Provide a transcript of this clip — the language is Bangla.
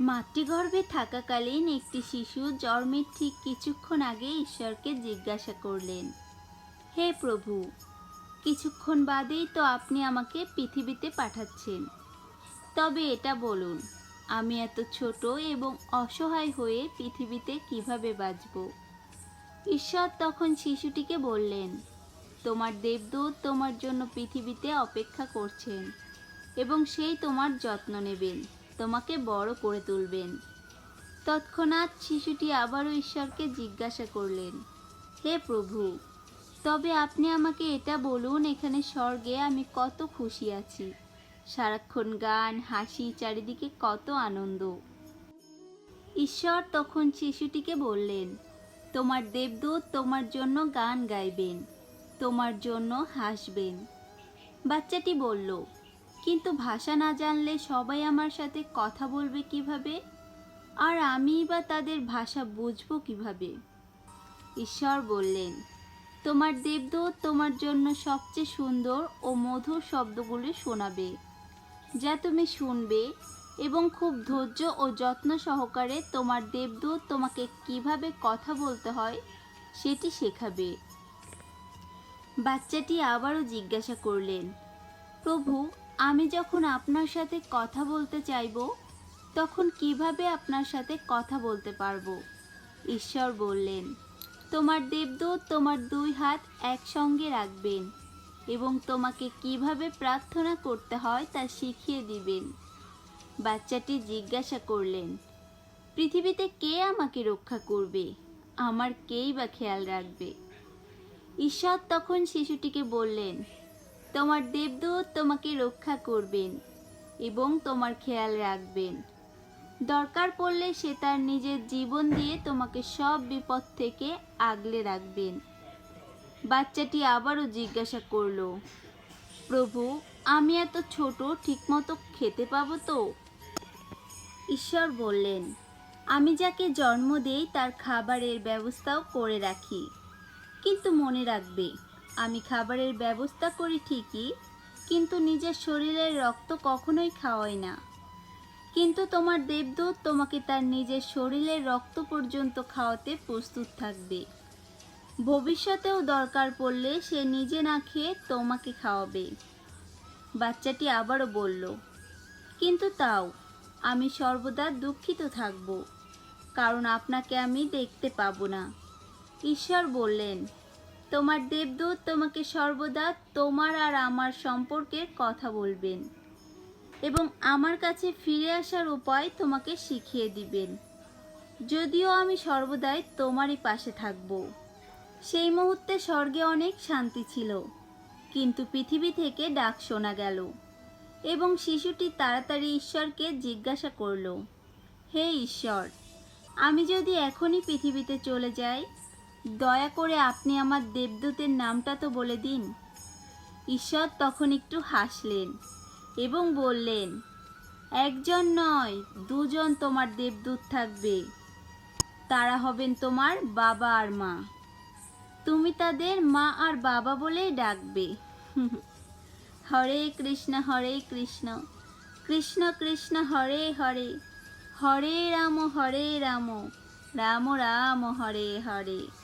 মাতৃগর্ভে থাকাকালীন একটি শিশু জন্মের ঠিক কিছুক্ষণ আগে ঈশ্বরকে জিজ্ঞাসা করলেন, হে প্রভু, কিছুক্ষণ বাদেই তো আপনি আমাকে পৃথিবীতে পাঠাচ্ছেন। তবে এটা বলুন, আমি এত ছোট এবং অসহায় হয়ে পৃথিবীতে কীভাবে বাঁচব? ঈশ্বর তখন শিশুটিকে বললেন, তোমার দেবদূত তোমার জন্য পৃথিবীতে অপেক্ষা করছেন এবং সেই তোমার যত্ন নেবেন। তোমাকে বড় করে তুলবেন। তৎক্ষণাৎ শিশুটি আবারও ঈশ্বরকে জিজ্ঞাসা করলেন, হে প্রভু, তবে আপনি আমাকে এটা বলুন, এখানে স্বর্গে আমি কত খুশি আছি। সারাক্ষণ গান, হাসি, চারিদিকে কত আনন্দ। ঈশ্বর তখন শিশুটিকে বললেন, তোমার দেবদূত তোমার জন্য গান গাইবেন, তোমার জন্য হাসবেন। বাচ্চাটি বলল কিন্তু ভাষা না জানলে সবাই আমার সাথে কথা বলবে কীভাবে? আর আমি বা তাদের ভাষা বুঝব কীভাবে? ঈশ্বর বললেন, তোমার দেবদূত তোমার জন্য সবচেয়ে সুন্দর ও মধুর শব্দগুলি শোনাবে, যা তুমি শুনবে এবং খুব ধৈর্য ও যত্ন সহকারে তোমার দেবদূত তোমাকে কীভাবে কথা বলতে হয় সেটি শেখাবে। বাচ্চাটি আবারও জিজ্ঞাসা করলেন, প্রভু আমি যখন আপনার সাথে কথা বলতে চাইব, তখন কীভাবে আপনার সাথে কথা বলতে পারব? ঈশ্বর বললেন, তোমার দেবদূত তোমার দুই হাত একসঙ্গে রাখবেন এবং তোমাকে কীভাবে প্রার্থনা করতে হয় তা শিখিয়ে দিবেন। বাচ্চাটি জিজ্ঞাসা করলেন, পৃথিবীতে কে আমাকে রক্ষা করবে? আমার কেই বা খেয়াল রাখবে? ঈশ্বর তখন শিশুটিকে বললেন তোমার দেবদূত তোমাকে রক্ষা করবেন এবং তোমার খেয়াল রাখবেন। দরকার পড়লে সে তার নিজের জীবন দিয়ে তোমাকে সব বিপদ থেকে আগলে রাখবেন। বাচ্চাটি আবারও জিজ্ঞাসা করল, প্রভু, আমি এত ছোট, ঠিকমতো খেতে পাবো তো? ঈশ্বর বললেন, আমি যাকে জন্ম দেই তার খাবারের ব্যবস্থাও করে রাখি, কিন্তু মনে রাখবে আমি খাবারের ব্যবস্থা করি ঠিকই, কিন্তু নিজের শরীরের রক্ত কখনোই খাওয়াই না। কিন্তু তোমার দেবদূত তোমাকে তার নিজের শরীরের রক্ত পর্যন্ত খাওয়াতে প্রস্তুত থাকবে। ভবিষ্যতেও দরকার পড়লে সে নিজে না খেয়ে তোমাকে খাওয়াবে। বাচ্চাটি আবারও বলল, কিন্তু তাও, আমি সর্বদা দুঃখিত থাকব, কারণ আপনাকে আমি দেখতে পাবো না। ঈশ্বর বললেন তোমার দেবদূত তোমাকে সর্বদা তোমার আর আমার সম্পর্কে কথা বলবেন এবং আমার কাছে ফিরে আসার উপায় তোমাকে শিখিয়ে দিবেন। যদিও আমি সর্বদাই তোমারই পাশে থাকব। সেই মুহূর্তে স্বর্গে অনেক শান্তি ছিল, কিন্তু পৃথিবী থেকে ডাক শোনা গেল এবং শিশুটি তাড়াতাড়ি ঈশ্বরকে জিজ্ঞাসা করল, হে ঈশ্বর, আমি যদি এখনই পৃথিবীতে চলে যাই দয়া করে আপনি আমার দেবদূতের নামটা তো বলে দিন। ঈশ্বর তখন একটু হাসলেন এবং বললেন, একজন নয়, দুজন তোমার দেবদূত থাকবে। তারা হবেন তোমার বাবা আর মা। তুমি তাদের মা আর বাবা বলেই ডাকবে। হরে কৃষ্ণ হরে কৃষ্ণ। কৃষ্ণ কৃষ্ণ, হরে হরে। হরে রাম হরে রাম। রাম রাম, হরে হরে।